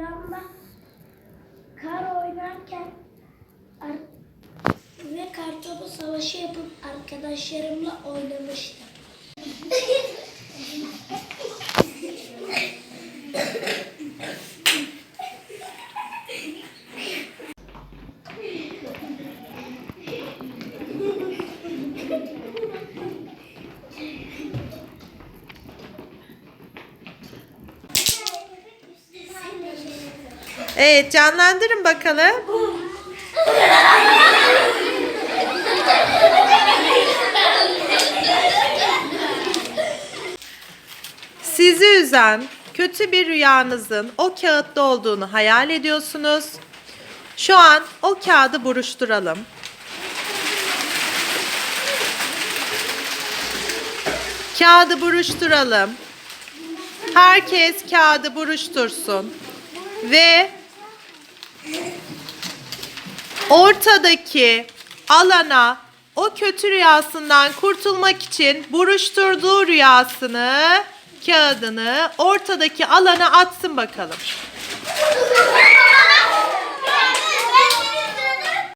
rüyamda kar oynarken ar- ve kartopu savaşı yapıp arkadaşlarımla oynamıştım. Evet canlandırın bakalım. Sizi üzen kötü bir rüyanızın o kağıtta olduğunu hayal ediyorsunuz. Şu an o kağıdı buruşturalım. Kağıdı buruşturalım. Herkes kağıdı buruştursun. Ve ortadaki alana o kötü rüyasından kurtulmak için buruşturduğu rüyasını, kağıdını ortadaki alana atsın bakalım.